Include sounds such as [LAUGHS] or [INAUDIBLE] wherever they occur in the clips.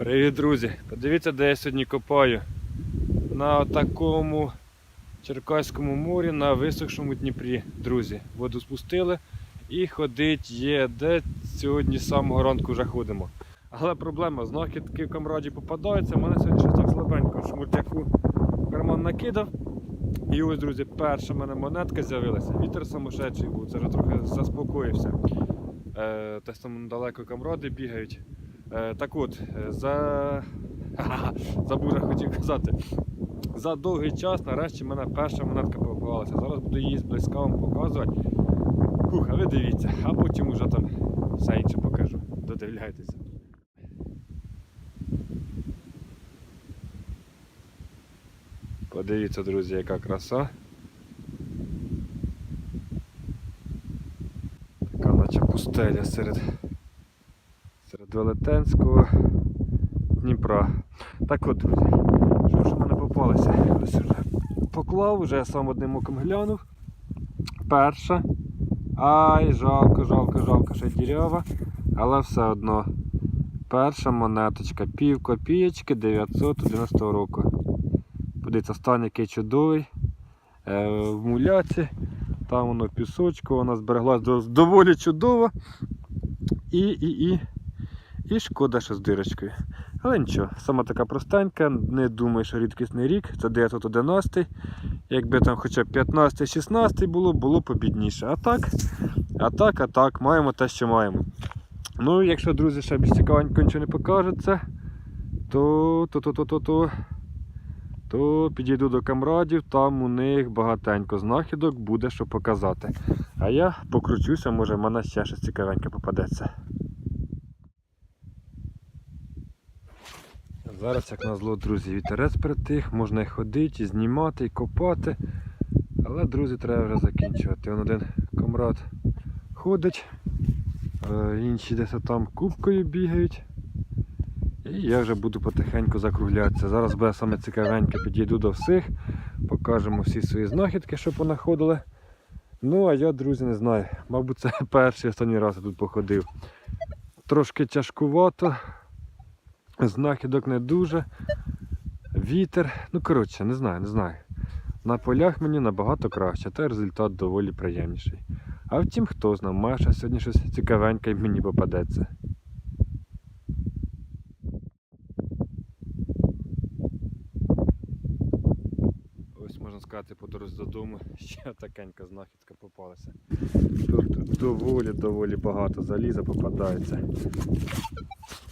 Привіт, друзі! Подивіться, де я сьогодні копаю. На такому Черкаському морі, на висохшому Дніпрі, друзі. Воду спустили і ходить є, де сьогодні з самого ранку вже ходимо. Але проблема, знахідки в камраді попадаються. У мене сьогодні щось так слабенько. Шмурдяку в карман накидав. І ось, друзі, перша в мене монетка з'явилася. Вітер самошедший був, це вже трохи заспокоївся. Е, десь там далеко камради бігають. Е, так от, е, за. [LAUGHS] Забув хотів казати. За довгий час нарешті в мене перша монетка попалася. Зараз буду її зблизька вам показувати. Фух, а ви дивіться, а потім вже там все інше покажу. Додивляйтеся. Подивіться, друзі, яка краса. Така наче пустеля серед, Велетенського Дніпра. Так от, друзі, що ж в мене попалося? Ось вже поклав, вже я сам одним оком глянув. Перша. Ай, жалко, жалко, жалко, ще дірява. Але все одно. Перша монеточка, пів копієчки 990 року. Подивіться, стан який чудовий. Е, в муляці. Там воно в пісочку, вона збереглась доволі чудово. І, і, і, і шкода, що з дирочкою. Але нічого, сама така простенька, не думаю, що рідкісний рік, це 911. Якби там хоча б 15-16 було, було побідніше. А так, а так, а так, маємо те, що маємо. Ну, якщо, друзі, ще більш цікавенько нічого не покажеться, то, то, то, то, то, то, то підійду до камрадів, там у них багатенько знахідок буде що показати. А я покручуся, може в мене ще щось цікавеньке попадеться. Зараз, як назло, друзі, вітерець притих, можна і ходити, і знімати, і копати. Але, друзі, треба вже закінчувати. Вон один комрад ходить, е, інші десь там кубкою бігають. І я вже буду потихеньку закруглятися. Зараз буде саме цікавеньке, підійду до всіх, покажемо всі свої знахідки, що понаходили. Ну, а я, друзі, не знаю. Мабуть, це [LAUGHS] перший останній раз я тут походив. Трошки тяжкувато, знахідок не дуже. Вітер. Ну, коротше, не знаю, не знаю. На полях мені набагато краще, та результат доволі приємніший. А втім, хто знає, ще сьогодні щось цікавеньке мені попадеться. Ось можна сказати, по дорозі додому ще такенька знахідка попалася. Тут доволі доволі багато заліза попадається.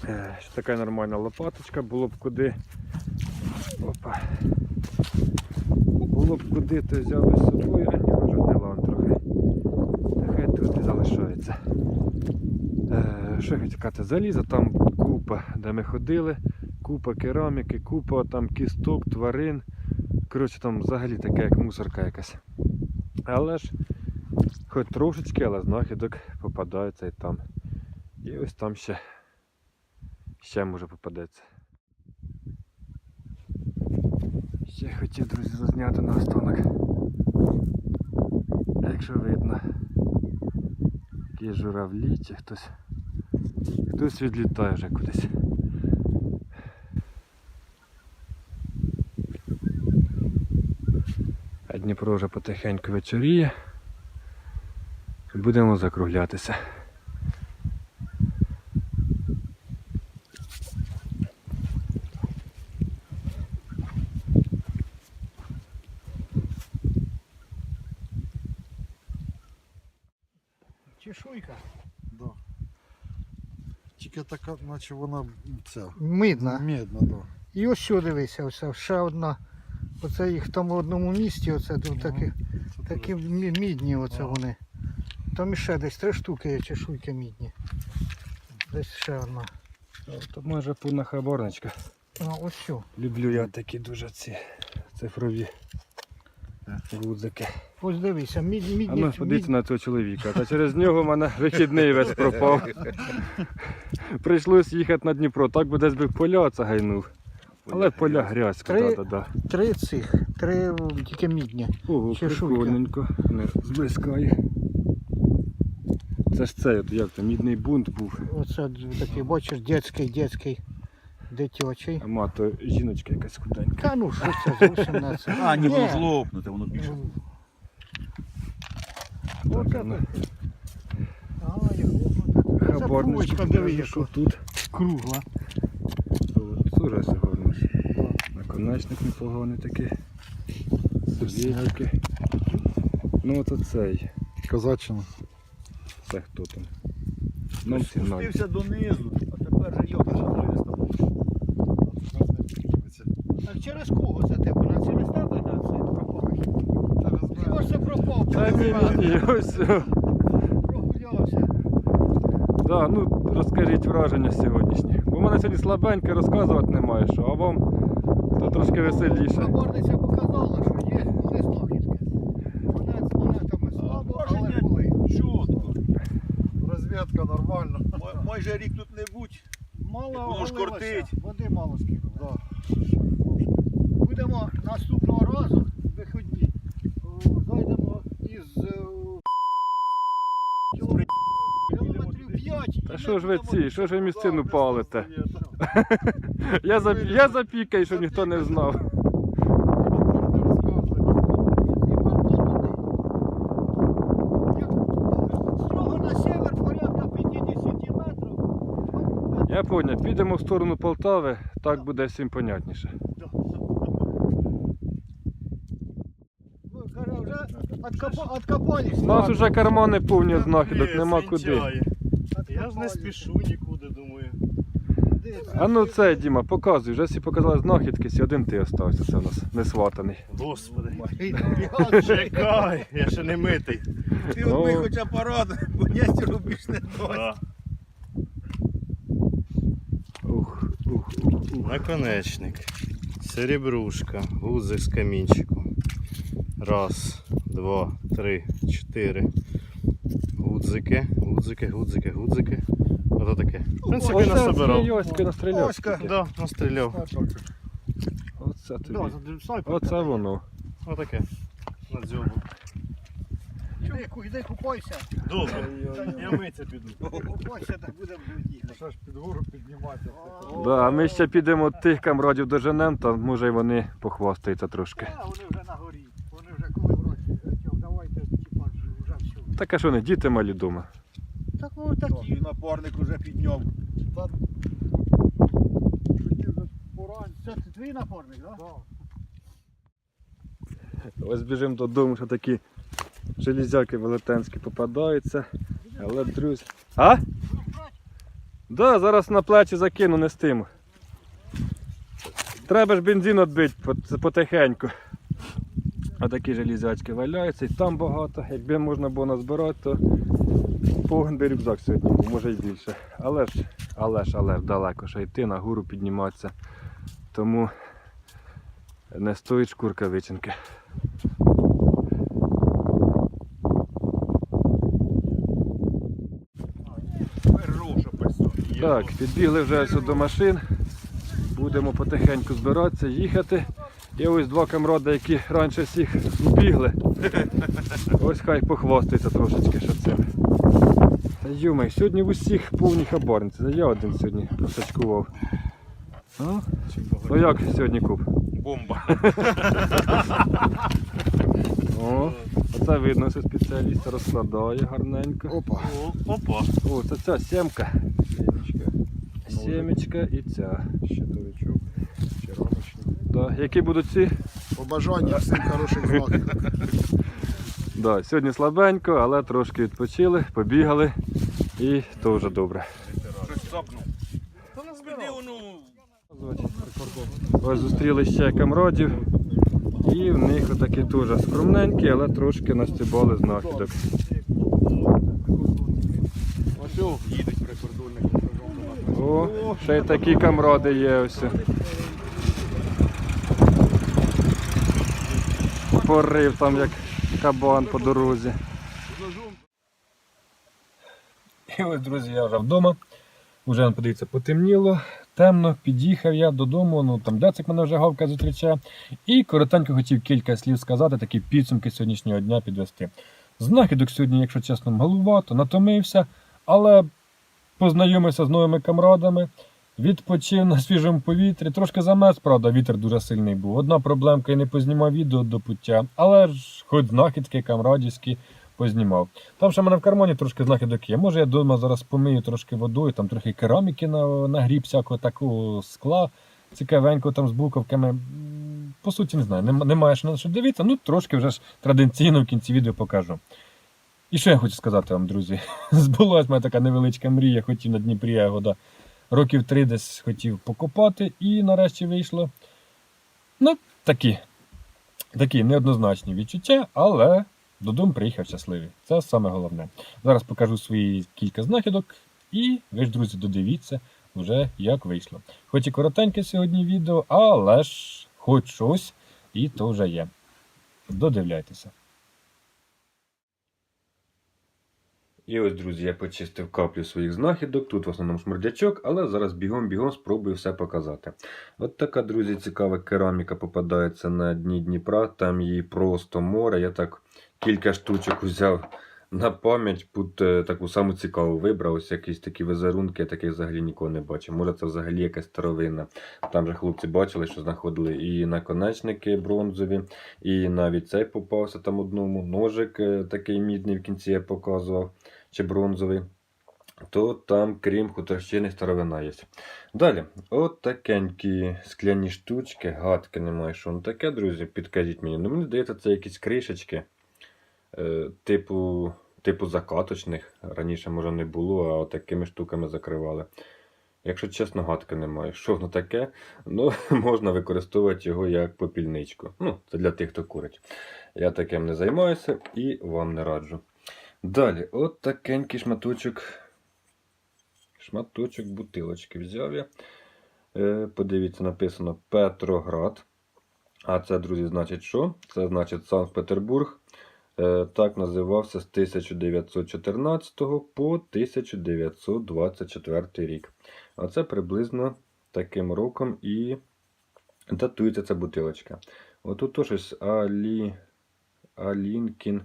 Е, ще така нормальна лопаточка, було б куди. Опа. Було б куди, то взяли з собою, а ні, вже не лан трохи. Нехай тут і залишається. Е, що я хотів сказати, заліза там купа, де ми ходили, купа кераміки, купа там кісток, тварин. Коротше, там взагалі таке, як мусорка якась. Але ж, хоч трошечки, але знахідок попадається і там. І ось там ще, ще може попадеться. Ще хотів, друзі, зазняти на останок. Якщо видно, які журавлі чи хтось. Хтось відлітає вже кудись. А Дніпро вже потихеньку вечоріє. Будемо закруглятися. Чешуйка. Да. Тільки така, наче вона ця. Мидна. Медна, да. І ось що дивися, ось ще одна. Оце їх там в одному місці, оце тут Ага. такі, такі мідні оце Ага. вони. Там іще десь три штуки є чешуйки мідні. Десь ще одна. Тут майже повна хабарничка. А, ось що. Люблю я такі дуже ці цифрові гудзики. Ось дивися, мід, А мідні. ну подивіться на цього чоловіка. Та через нього в мене вихідний весь пропав. Прийшлось їхати на Дніпро, так би десь би поля це гайнув. Але поля грязька, Три- да, да, да. Три цих, три тільки мідні. Ого, прикольненько. Не зблискає. Це ж це, як там, мідний бунт був. Оце такий, бачиш, дітський, дітський. Дитячий. А мато жіночка якась худенька. Та ну що це зовсім не це. А, ні, воно Ні. злопнуте, воно більше. Ну, Оце ну. так. Це Габарнички, пучка, диви, що тут. кругла. Дуже сьогодні. Наконечник непоганий такий. Сидіньки. Ну от оцей. Козаччина. Це хто там? Нам. Спустився донизу, а тепер же йота шановні з тобою. Так через кого це тебе? На через тебе на це пропав? Ж це пропав? Та ні, ні, ні, ось. Прогулявся. Да, ну розкажіть враження сьогоднішні. Бо в мене сьогодні слабеньке розказувати немає що, а вам то трошки веселіше. Наборниця показала, що є, були знахідки. Монет з монетами слабо, але були. чітко. Розвідка нормально. Май- Майже рік тут не будь. Мало воно ж оголилося. Води мало скинули. Да. Будемо наступного разу виходні. Зайдемо із е, кілометрів 5. Та що ж ви ці, що ж ви місцину палите? Я, за, я запікаю, щоб ніхто не знав. Строго на север порядка 50 метрів. Я поняв, підемо в сторону Полтави, так буде всім понятніше. Ну, каже, вже откопа- откопались. У нас вже кармани повні знахідок, нема куди. Я ж не спішу нікуди, думаю. А ну це, Діма, показуй, вже всі показали знахідки, сі один ти остався, це у нас не сватаний. Господи. [LAUGHS] Чекай. Я ще не митий. Ти Ну. от хоч апарат, бо ястеру більш не дасть. Ух, ух, ух, ух. Наконечник. Серебрушка. Гудзик з камінчиком. Раз, два, три, чотири. Гудзики, гудзики, гудзики, гудзики. Ото таке. В принципі, Оце насобирав. Оська. Да, настріляв. Оце тобі. Оце воно. Отаке. На дзьобу. Іди, ку- іди купайся. Добре. Я митися піду. Купайся, так будемо їхати. Що ж під гору підніматися? Да, а ми ще підемо тих камрадів доженем, то може й вони похвастаються трошки. Вони вже на горі. Вони вже коли в році. Чо, Давайте, типа, вже все. Так а що не, діти малі дома. Так ну такі. І напарник уже підняв. Хотів. Це твій напорник, так? Ось біжимо додому, що такі железяки велетенські попадаються. Але друзі. А? Да, зараз на плечі закину, не стиму. Треба ж бензин відбити пот- потихеньку. А такі железячки валяються і там багато. Якби можна було назбирати, то повний рюкзак сьогодні може й більше. Але ж, але ж, але ж далеко ще йти, на гору підніматися. Тому не стоїть шкурка вичинки. Так, підбігли вже ось до машин. Будемо потихеньку збиратися, їхати. Є ось два камради, які раніше всіх бігли. Ось хай похвастаються трошечки що. Та юмай, сьогодні в усіх повні хабарниці. Це я один сьогодні просачкував. Ну, ну як сьогодні куп? Бомба. О, оце видно, що спеціаліст розкладає гарненько. Опа. О, опа. О, це ця сімка. Сімечка і ця. Щитовичок. Да. Які будуть ці? Побажання всім хороших знаків. [LAUGHS] Да, сьогодні слабенько, але трошки відпочили, побігали і то вже добре. Щось цапнув. Ось зустріли ще камродів. І в них отакі теж скромненькі, але трошки настібали знахідок. О, ще й такі камради є ось. Порив там як кабан по дорозі. І ось, друзі, я вже вдома. Уже подивіться, потемніло, темно, під'їхав я додому, ну там Дацик мене вже гавка зустрічає. І коротенько хотів кілька слів сказати, такі підсумки сьогоднішнього дня підвести. Знахідок сьогодні, якщо чесно, малувато, натомився, але познайомився з новими камрадами. Відпочив на свіжому повітрі. Трошки замерз, правда, вітер дуже сильний був. Одна проблемка, я не познімав відео до пуття, але ж хоч знахідки камрадівські познімав. Там ще в мене в кармані трошки знахідок є. Може я вдома зараз помию трошки водою, там трохи кераміки на, на гріб, всякого такого скла цікавенького там з буковками. По суті, не знаю, нема- немає що на що дивитися, ну трошки вже ж традиційно в кінці відео покажу. І що я хочу сказати вам, друзі? [LAUGHS] Збулась моя така невеличка мрія, хотів на Дніпрі ягода. Років три десь хотів покопати, і нарешті вийшло. Ну, такі. Такі неоднозначні відчуття, але додому приїхав щасливий. Це саме головне. Зараз покажу свої кілька знахідок, і ви ж, друзі, додивіться вже як вийшло. Хоч і коротеньке сьогодні відео, але ж хоч щось, і то вже є. Додивляйтеся. І ось, друзі, я почистив каплю своїх знахідок. Тут в основному шмурдячок, але зараз бігом-бігом спробую все показати. От така, друзі, цікава кераміка попадається на дні Дніпра. Там її просто море. Я так кілька штучок взяв на пам'ять, пут е, таку саму цікаву вибрав. Ось якісь такі візерунки, я таких взагалі ніколи не бачив. Може, це взагалі якась старовина. Там же хлопці бачили, що знаходили і наконечники бронзові, і навіть цей попався там одному. Ножик е, такий мідний в кінці я показував, чи бронзовий. То там, крім хуторщини, старовина є. Далі, от такенькі скляні штучки, гадки немає, що воно таке, друзі, підкажіть мені. Ну, мені здається, це якісь кришечки, е, типу, типу закаточних. Раніше, може, не було, а такими штуками закривали. Якщо чесно, гадки немає. Що воно таке? Ну, [LAUGHS] можна використовувати його як попільничку. Ну, це для тих, хто курить. Я таким не займаюся і вам не раджу. Далі, от такенький шматочок. Шматочок бутилочки взяв я. Е, подивіться, написано Петроград. А це, друзі, значить що? Це значить Санкт-Петербург. Е, так називався з 1914 по 1924 рік. Оце приблизно таким роком і датується ця бутилочка. Отут то щось Алі... Алінкін.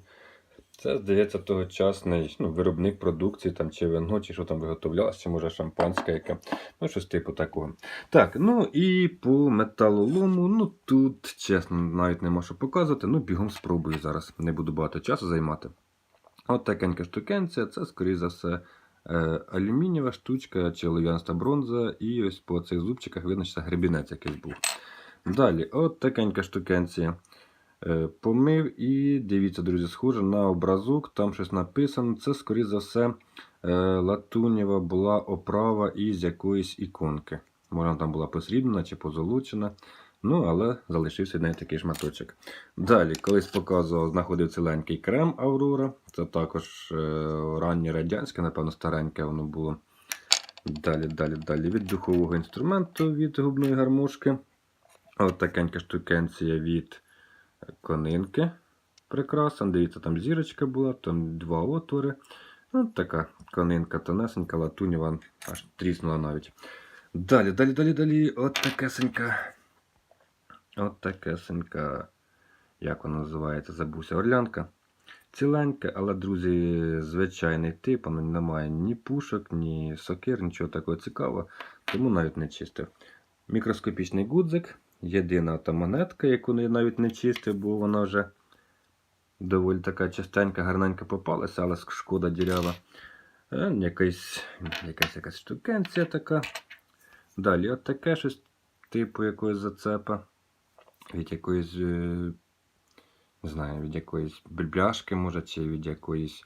Це, здається, тогочасний ну, виробник продукції, там, чи вино, чи що там виготовлялося, чи може шампанське яке. Ну, щось типу такого. Так, ну і по металолому, ну тут, чесно, навіть нема що показувати. Ну, бігом спробую зараз. Не буду багато часу займати. От такенька штукенція, це, скоріше за все, е, алюмінієва штучка чи олов'янста бронза. І ось по цих зубчиках видно, що це гребінець якийсь був. Далі, от такенька штукенція. Е, Помив і дивіться, друзі, схоже на образок, там щось написано. Це, скоріше за все, е, латунєва була оправа із якоїсь іконки. Може, там була посрібна чи позолочена. Ну, але залишився не такий шматочок. Далі, колись показував, знаходив ціленький крем Аврора. Це також е, раннє радянське, напевно, стареньке воно було. Далі, далі, далі. Від духового інструменту від губної гармошки. От такенька штукенція від конинки. Прекрасна. Дивіться, там зірочка була, там два отвори. Ну, така конинка тонесенька, латунєва, аж тріснула навіть. Далі, далі, далі, далі. От такесенька. От такесенька. Як вона називається? Забувся. Орлянка. Ціленька, але, друзі, звичайний тип, воно немає ні пушок, ні сокир, нічого такого цікавого, тому навіть не чистив. Мікроскопічний гудзик. Єдина та монетка, яку я навіть не чистив, бо вона вже доволі така частенька, гарненька попалася, але шкода дірява. Е, якась, якась якась штукенція така. Далі от таке щось типу якоїсь зацепа. Від якоїсь, е, не знаю, від якоїсь бляшки, може, чи від якоїсь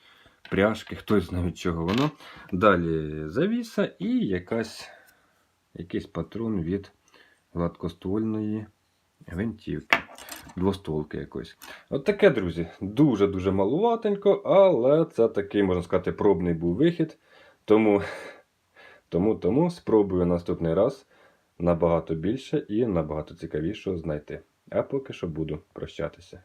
пряжки, хтось знає від чого воно. Далі завіса і якась, якийсь патрон від гладкоствольної гвинтівки. Двостволки якось. От таке, друзі. Дуже-дуже малуватенько, але це такий, можна сказати, пробний був вихід. Тому, тому, тому спробую наступний раз набагато більше і набагато цікавішого знайти. А поки що буду прощатися.